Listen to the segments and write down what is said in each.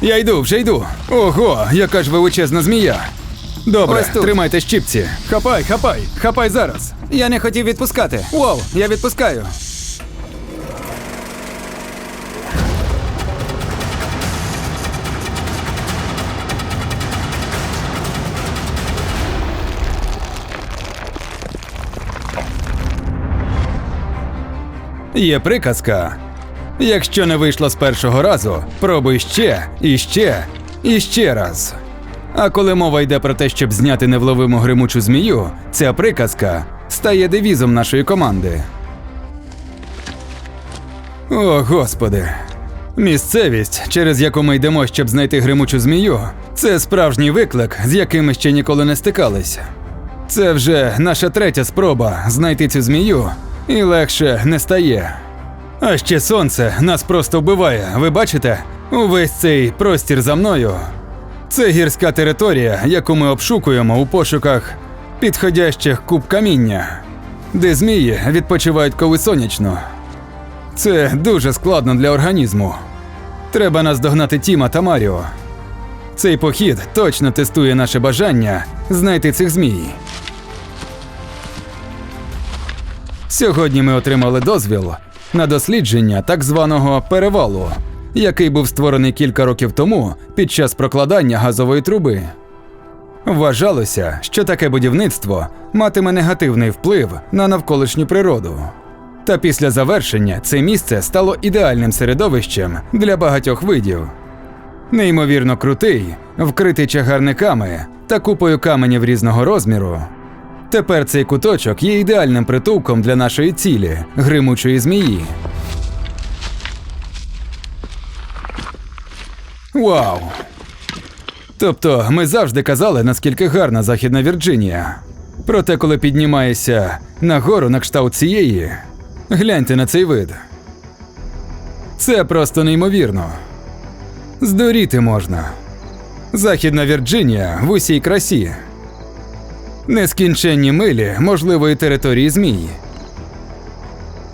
Я йду, вже йду. Ого, яка ж величезна змія. Добре, Ось тут. тримайте щипці. Хапай, хапай, хапай зараз. Я не хотів відпускати. Вау, я відпускаю. Є приказка. Якщо не вийшло з першого разу, пробуй ще, і ще, і ще раз. А коли мова йде про те, щоб зняти невловиму гримучу змію, ця приказка стає девізом нашої команди. О, господи. Місцевість, через яку ми йдемо, щоб знайти гримучу змію, це справжній виклик, з яким ми ще ніколи не стикалися. Це вже наша третя спроба знайти цю змію, і легше не стає. А ще сонце нас просто вбиває. Ви бачите? Увесь цей простір за мною. Це гірська територія, яку ми обшукуємо у пошуках підходящих куб каміння, де змії відпочивають коли сонячно. Це дуже складно для організму. Треба наздогнати Тіма та Маріо. Цей похід точно тестує наше бажання знайти цих змій. Сьогодні ми отримали дозвіл на дослідження так званого перевалу, який був створений кілька років тому під час прокладання газової труби. Вважалося, що таке будівництво матиме негативний вплив на навколишню природу. Та після завершення це місце стало ідеальним середовищем для багатьох видів. Неймовірно крутий, вкритий чагарниками та купою каменів різного розміру. Тепер цей куточок є ідеальним притулком для нашої цілі гримучої змії. Вау! Тобто ми завжди казали, наскільки гарна Західна Вірджинія. Проте, коли піднімаєшся нагору на кшталт цієї, гляньте на цей вид. Це просто неймовірно. Здуріти можна. Західна Вірджинія в усій красі. Нескінченні милі можливої території змії.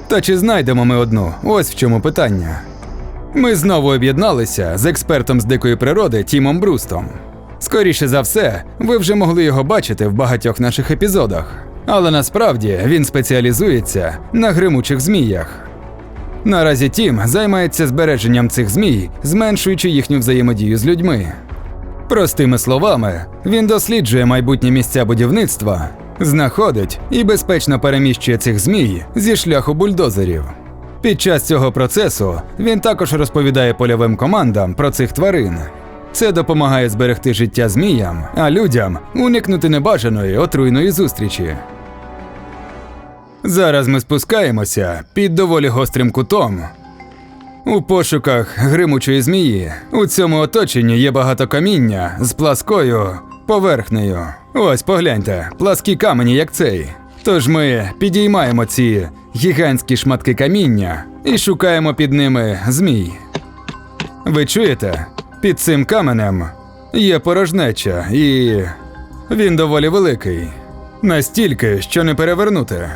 Та чи знайдемо ми одну? Ось в чому питання. Ми знову об'єдналися з експертом з дикої природи Тімом Брустом. Скоріше за все, ви вже могли його бачити в багатьох наших епізодах. Але насправді він спеціалізується на гримучих зміях. Наразі Тім займається збереженням цих змій, зменшуючи їхню взаємодію з людьми. Простими словами, він досліджує майбутні місця будівництва, знаходить і безпечно переміщує цих змій зі шляху бульдозерів. Під час цього процесу він також розповідає польовим командам про цих тварин. Це допомагає зберегти життя зміям, а людям уникнути небажаної отруйної зустрічі. Зараз ми спускаємося під доволі гострим кутом, у пошуках гримучої змії у цьому оточенні є багато каміння з пласкою поверхнею. Ось погляньте, пласкі камені, як цей. Тож ми підіймаємо ці гігантські шматки каміння і шукаємо під ними змій. Ви чуєте? Під цим каменем є порожнеча, і він доволі великий. Настільки, що не перевернути.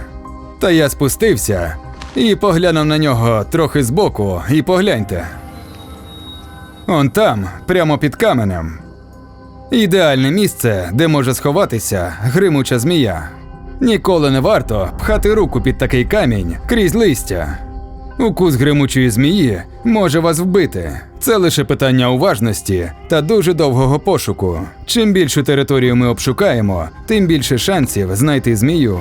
Та я спустився і поглянув на нього трохи збоку, і погляньте. Он там, прямо під каменем. Ідеальне місце, де може сховатися гримуча змія. Ніколи не варто пхати руку під такий камінь крізь листя. Укус гримучої змії може вас вбити. Це лише питання уважності та дуже довгого пошуку. Чим більшу територію ми обшукаємо, тим більше шансів знайти змію.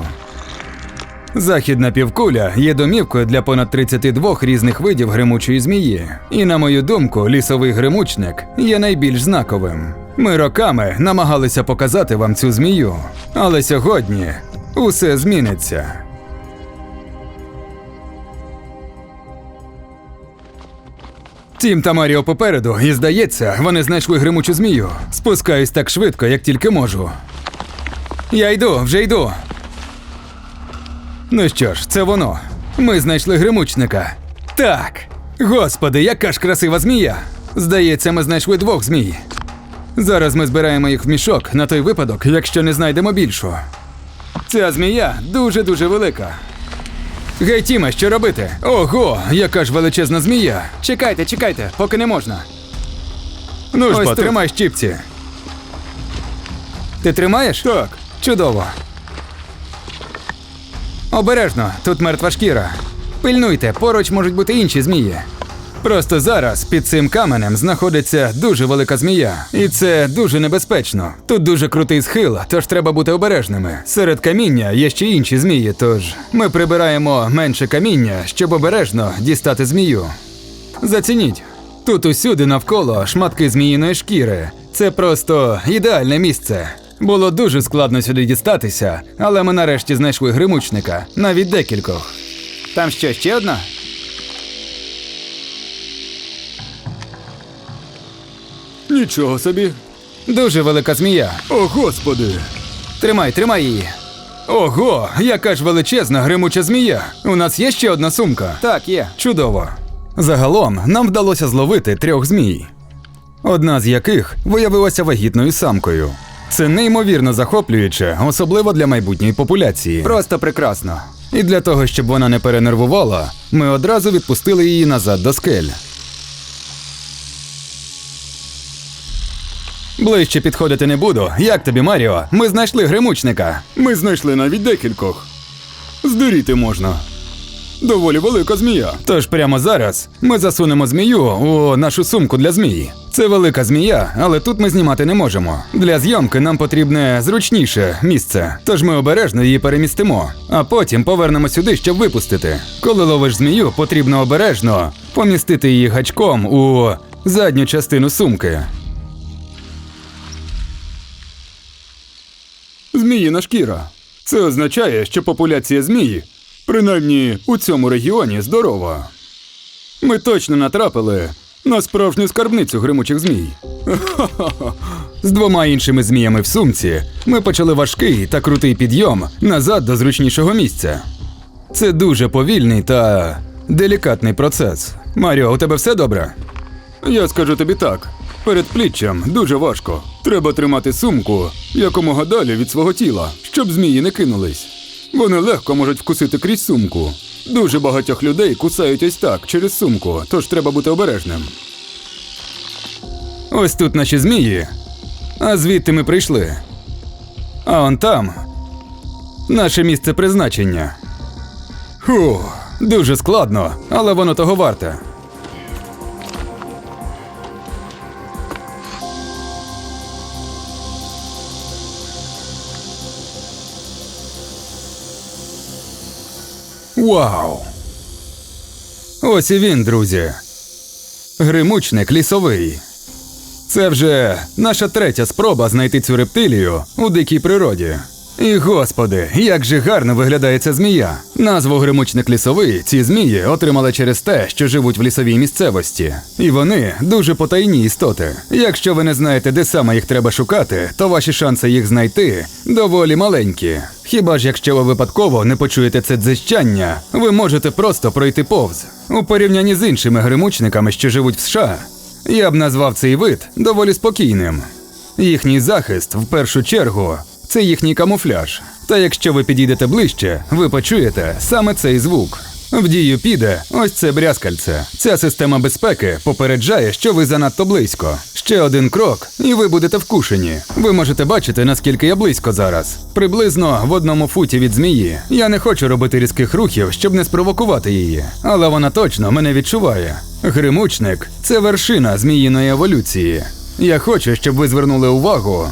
Західна півкуля є домівкою для понад 32 різних видів гримучої змії. І, на мою думку, лісовий гримучник є найбільш знаковим. Ми роками намагалися показати вам цю змію, але сьогодні усе зміниться. Тім та Маріо попереду, і здається, вони знайшли гримучу змію. Спускаюсь так швидко, як тільки можу. Я йду, вже йду. Ну що ж, це воно. Ми знайшли гримучника. Так. Господи, яка ж красива змія! Здається, ми знайшли двох змій. Зараз ми збираємо їх в мішок на той випадок, якщо не знайдемо більшу. Ця змія дуже-дуже велика. Гей, Тіме, що робити? Ого, яка ж величезна змія! Чекайте, чекайте, поки не можна. Ну ж Ось бо, тримай щіпці. Ти тримаєш? Так. Чудово. Обережно, тут мертва шкіра. Пильнуйте, поруч можуть бути інші змії. Просто зараз під цим каменем знаходиться дуже велика змія, і це дуже небезпечно. Тут дуже крутий схил, тож треба бути обережними. Серед каміння є ще інші змії, тож ми прибираємо менше каміння, щоб обережно дістати змію. Зацініть. Тут усюди навколо шматки зміїної шкіри. Це просто ідеальне місце. Було дуже складно сюди дістатися, але ми нарешті знайшли гримучника, навіть декількох. Там що, ще одна? Нічого собі. Дуже велика змія. О, господи. Тримай, тримай її. Ого, яка ж величезна гримуча змія. У нас є ще одна сумка. Так, є. Чудово. Загалом нам вдалося зловити трьох змій, одна з яких виявилася вагітною самкою. Це неймовірно захоплююче, особливо для майбутньої популяції. Просто прекрасно. І для того, щоб вона не перенервувала, ми одразу відпустили її назад до скель. Ближче підходити не буду. Як тобі, Маріо? Ми знайшли гримучника. Ми знайшли навіть декількох. Здуріти можна. Доволі велика змія. Тож прямо зараз ми засунемо змію у нашу сумку для змії. Це велика змія, але тут ми знімати не можемо. Для зйомки нам потрібне зручніше місце, тож ми обережно її перемістимо, а потім повернемо сюди, щоб випустити. Коли ловиш змію, потрібно обережно помістити її гачком у задню частину сумки. Зміїна шкіра. Це означає, що популяція змії, принаймні у цьому регіоні, здорова. Ми точно натрапили на справжню скарбницю гримучих змій. З двома іншими зміями в сумці ми почали важкий та крутий підйом назад до зручнішого місця. Це дуже повільний та делікатний процес. Маріо, у тебе все добре? Я скажу тобі так: перед пліччям дуже важко. Треба тримати сумку якомога далі від свого тіла, щоб змії не кинулись. Вони легко можуть вкусити крізь сумку. Дуже багатьох людей кусають ось так через сумку, тож треба бути обережним. Ось тут наші змії. А звідти ми прийшли. А он там наше місце призначення. Фу, дуже складно, але воно того варте. Вау! Ось і він, друзі. Гримучник лісовий. Це вже наша третя спроба знайти цю рептилію у дикій природі. І господи, як же гарно виглядає ця змія. Назву гримучник лісовий ці змії отримали через те, що живуть в лісовій місцевості. І вони дуже потайні істоти. Якщо ви не знаєте, де саме їх треба шукати, то ваші шанси їх знайти доволі маленькі. Хіба ж якщо ви випадково не почуєте це дзищання, ви можете просто пройти повз. У порівнянні з іншими гримучниками, що живуть в США, я б назвав цей вид доволі спокійним. Їхній захист, в першу чергу, це їхній камуфляж. Та якщо ви підійдете ближче, ви почуєте саме цей звук. В дію піде ось це брязкальце. Ця система безпеки попереджає, що ви занадто близько. Ще один крок, і ви будете вкушені. Ви можете бачити, наскільки я близько зараз. Приблизно в одному футі від змії. Я не хочу робити різких рухів, щоб не спровокувати її, але вона точно мене відчуває. Гримучник це вершина зміїної еволюції. Я хочу, щоб ви звернули увагу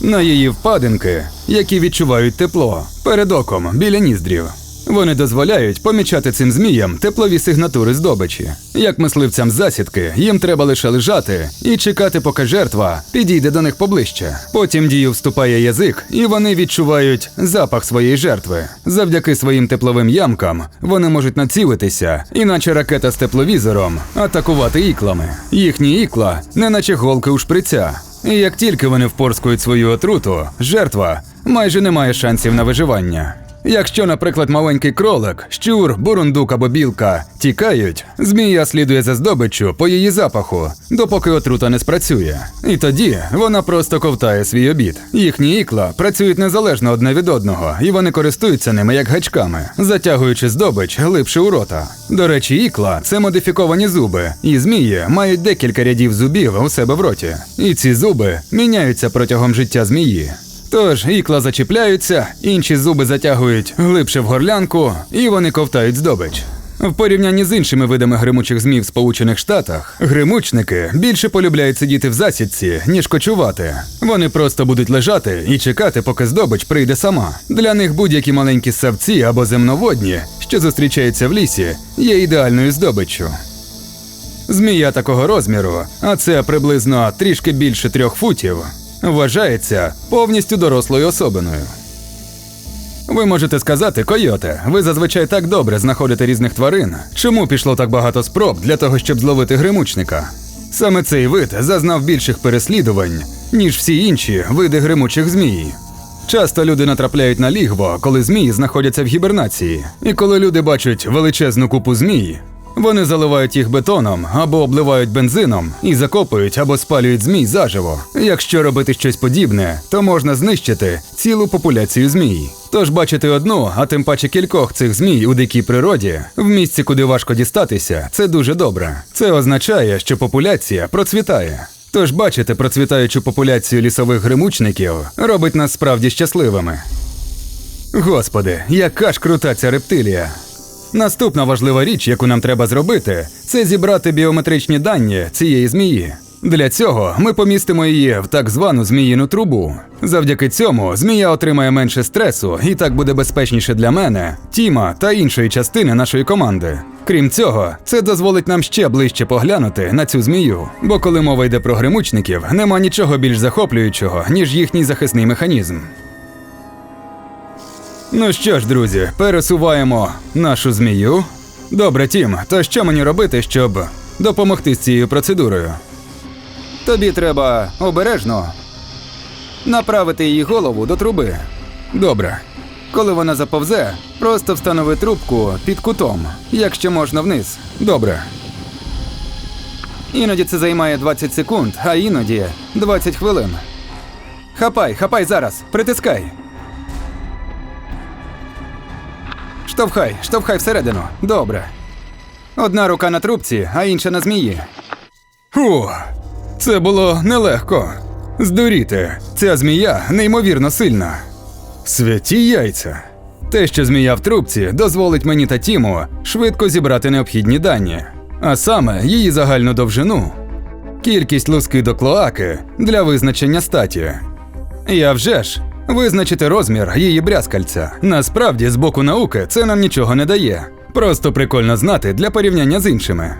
на її впадинки, які відчувають тепло перед оком біля ніздрів. Вони дозволяють помічати цим зміям теплові сигнатури здобичі. Як мисливцям засідки, їм треба лише лежати і чекати, поки жертва підійде до них поближче. Потім дію вступає язик, і вони відчувають запах своєї жертви. Завдяки своїм тепловим ямкам вони можуть націлитися, і наче ракета з тепловізором, атакувати іклами. Їхні ікла, не наче голки у шприця. І як тільки вони впорскують свою отруту, жертва майже не має шансів на виживання. Якщо, наприклад, маленький кролик, щур, бурундук або білка тікають, змія слідує за здобиччю по її запаху, допоки отрута не спрацює. І тоді вона просто ковтає свій обід. Їхні ікла працюють незалежно одне від одного, і вони користуються ними як гачками, затягуючи здобич глибше у рота. До речі, ікла це модифіковані зуби, і змії мають декілька рядів зубів у себе в роті. І ці зуби міняються протягом життя змії. Тож ікла зачіпляються, інші зуби затягують глибше в горлянку, і вони ковтають здобич. В порівнянні з іншими видами гримучих змій в Сполучених Штатах, гримучники більше полюбляють сидіти в засідці, ніж кочувати. Вони просто будуть лежати і чекати, поки здобич прийде сама. Для них будь-які маленькі савці або земноводні, що зустрічаються в лісі, є ідеальною здобиччю. Змія такого розміру, а це приблизно трішки більше трьох футів, вважається повністю дорослою особиною. Ви можете сказати, койоте, ви зазвичай так добре знаходите різних тварин. Чому пішло так багато спроб для того, щоб зловити гримучника? Саме цей вид зазнав більших переслідувань, ніж всі інші види гримучих змій. Часто люди натрапляють на лігво, коли змії знаходяться в гібернації. І коли люди бачать величезну купу змій, вони заливають їх бетоном або обливають бензином і закопують або спалюють змій заживо. Якщо робити щось подібне, то можна знищити цілу популяцію змій. Тож бачити одну, а тим паче кількох цих змій у дикій природі, в місці, куди важко дістатися, це дуже добре. Це означає, що популяція процвітає. Тож бачити процвітаючу популяцію лісових гримучників робить нас справді щасливими. Господи, яка ж крута ця рептилія! Наступна важлива річ, яку нам треба зробити, це зібрати біометричні дані цієї змії. Для цього ми помістимо її в так звану зміїну трубу. Завдяки цьому змія отримає менше стресу, і так буде безпечніше для мене, Тіма та іншої частини нашої команди. Крім цього, це дозволить нам ще ближче поглянути на цю змію. Бо коли мова йде про гримучників, нема нічого більш захоплюючого, ніж їхній захисний механізм. Ну що ж, друзі, пересуваємо нашу змію. Добре, Тім, то що мені робити, щоб допомогти з цією процедурою? Тобі треба обережно направити її голову до труби. Добре. Коли вона заповзе, просто встанови трубку під кутом, якщо можна вниз. Добре. Іноді це займає 20 секунд, а іноді 20 хвилин. Хапай, хапай зараз, притискай. Штовхай, штовхай всередину. Добре. Одна рука на трубці, а інша на змії. Фу, це було нелегко. Здуріти, ця змія неймовірно сильна. Святі яйця. Те, що змія в трубці, дозволить мені та Тіму швидко зібрати необхідні дані, а саме її загальну довжину, кількість луски до клоаки для визначення статі. Я вже ж визначити розмір її брязкальця. Насправді, з боку науки, це нам нічого не дає. Просто прикольно знати для порівняння з іншими.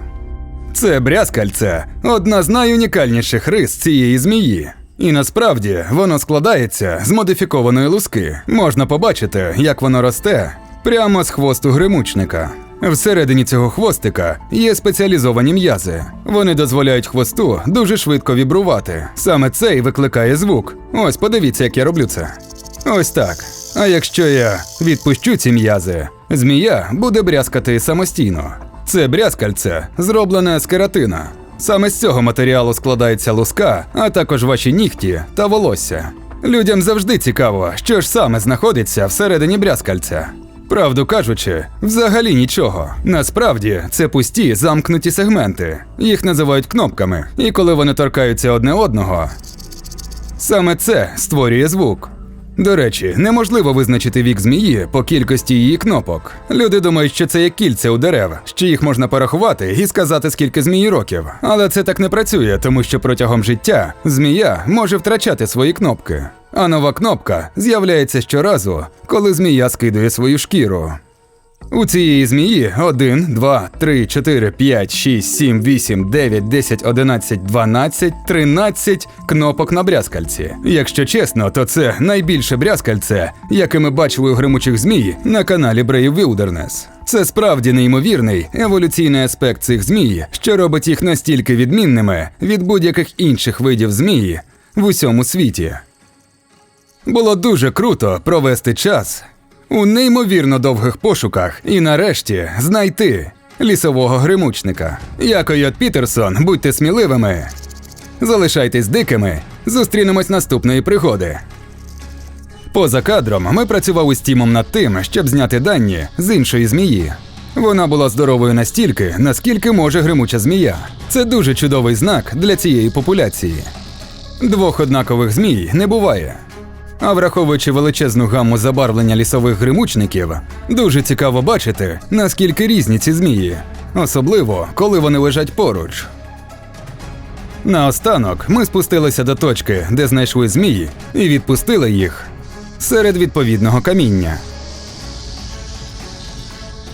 Це брязкальце одна з найунікальніших рис цієї змії. І насправді воно складається з модифікованої луски. Можна побачити, як воно росте прямо з хвосту гримучника. Всередині цього хвостика є спеціалізовані м'язи. Вони дозволяють хвосту дуже швидко вібрувати. Саме це і викликає звук. Ось подивіться, як я роблю це. Ось так. А якщо я відпущу ці м'язи, змія буде брязкати самостійно. Це брязкальце зроблене з кератина. Саме з цього матеріалу складається луска, а також ваші нігті та волосся. Людям завжди цікаво, що ж саме знаходиться всередині брязкальця. Правду кажучи, взагалі нічого. Насправді це пусті замкнуті сегменти. Їх називають кнопками, і коли вони торкаються одне одного, саме це створює звук. До речі, неможливо визначити вік змії по кількості її кнопок. Люди думають, що це як кільця у дерев, що їх можна порахувати і сказати, скільки змії років. Але це так не працює, тому що протягом життя змія може втрачати свої кнопки. А нова кнопка з'являється щоразу, коли змія скидує свою шкіру. У цієї змії 1, 2, 3, 4, 5, 6, 7, 8, 9, 10, 11, 12, 13 кнопок на брязкальці. Якщо чесно, то це найбільше брязкальце, яке ми бачили у гримучих змій на каналі Brave Wilderness. Це справді неймовірний еволюційний аспект цих змій, що робить їх настільки відмінними від будь-яких інших видів змії в усьому світі. Було дуже круто провести час у неймовірно довгих пошуках і нарешті знайти лісового гримучника. Я Койот Пітерсон, будьте сміливими. Залишайтесь дикими, зустрінемось наступної пригоди. Поза кадром ми працювали з Тімом над тим, щоб зняти дані з іншої змії. Вона була здоровою настільки, наскільки може гримуча змія. Це дуже чудовий знак для цієї популяції. Двох однакових змій не буває. А враховуючи величезну гамму забарвлення лісових гримучників, дуже цікаво бачити, наскільки різні ці змії, особливо коли вони лежать поруч. Наостанок ми спустилися до точки, де знайшли змії, і відпустили їх серед відповідного каміння.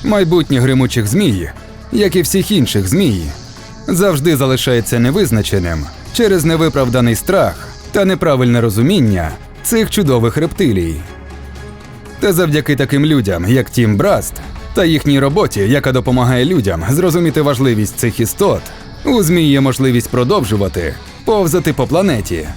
Майбутнє гримучих змій, як і всіх інших змій, завжди залишається невизначеним через невиправданий страх та неправильне розуміння цих чудових рептилій. Та завдяки таким людям, як Тім Браст, та їхній роботі, яка допомагає людям зрозуміти важливість цих істот, у змі є можливість продовжувати повзати по планеті